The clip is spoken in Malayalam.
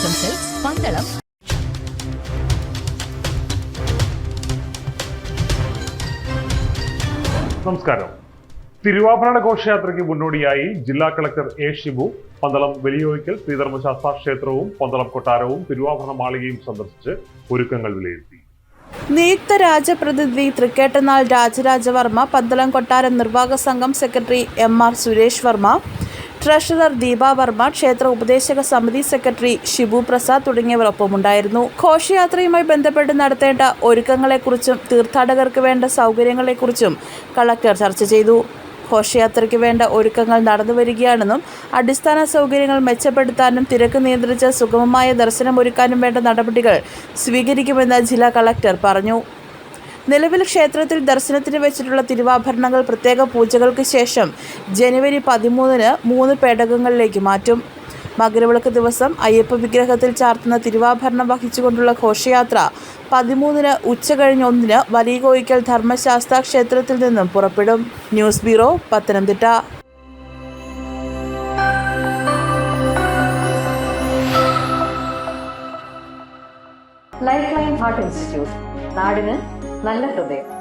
ടൂറിസം പന്തളം. നമസ്കാരം. തിരുവാഭരണ ഘോഷയാത്രയ്ക്ക് മുന്നോടിയായി ജില്ലാ കളക്ടർ എ ഷിബു പന്തളം വലിയോയ്ക്കൽ ശ്രീധർമ്മശാസ്ത്ര ക്ഷേത്രവും പന്തളം കൊട്ടാരവും തിരുവാഭരണ മാളികയും സന്ദർശിച്ച് ഒരുക്കങ്ങൾ വിലയിരുത്തി. നിയുക്ത രാജപ്രതിനിധി തൃക്കേട്ടനാൾ രാജരാജവർമ്മ പന്തളം കൊട്ടാര നിർവാഹക സംഘം secretary M R Suresh Varma treasurer Deepa Varma ക്ഷേത്ര ഉപദേശക സമിതി സെക്രട്ടറി ഷിബു പ്രസാദ് തുടങ്ങിയവർ ഒപ്പമുണ്ടായിരുന്നു ഘോഷയാത്രയുമായി ബന്ധപ്പെട്ട് നടത്തേണ്ട ഒരുക്കങ്ങളെക്കുറിച്ചും തീർത്ഥാടകർക്ക് വേണ്ട സൗകര്യങ്ങളെക്കുറിച്ചും കളക്ടർ ചർച്ച ചെയ്തു. ഘോഷയാത്രയ്ക്ക് വേണ്ട ഒരുക്കങ്ങൾ നടന്നു വരികയാണെന്നും അടിസ്ഥാന സൗകര്യങ്ങൾ മെച്ചപ്പെടുത്താനും തിരക്ക് നിയന്ത്രിച്ച് സുഗമമായ ദർശനമൊരുക്കാനും വേണ്ട നടപടികൾ സ്വീകരിക്കുമെന്ന് ജില്ലാ കളക്ടർ പറഞ്ഞു. നിലവിൽ ക്ഷേത്രത്തിൽ ദർശനത്തിന് വെച്ചിട്ടുള്ള തിരുവാഭരണങ്ങൾ പ്രത്യേക പൂജകൾക്ക് ശേഷം ജനുവരി പതിമൂന്നിന് മൂന്ന് പേടകങ്ങളിലേക്ക് മാറ്റും. മകരവിളക്ക് ദിവസം അയ്യപ്പ വിഗ്രഹത്തിൽ ചാർത്തുന്ന തിരുവാഭരണം വഹിച്ചുകൊണ്ടുള്ള ഘോഷയാത്ര പതിമൂന്നിന് ഉച്ചകഴിഞ്ഞ് ഒന്നിന് വലിയ കോയിക്കൽ ധർമ്മശാസ്ത്ര ക്ഷേത്രത്തിൽ നിന്നും പുറപ്പെടും. News bureau Pathanamthitta. Life line heart institute നാടിന് നല്ല ഹൃദയം.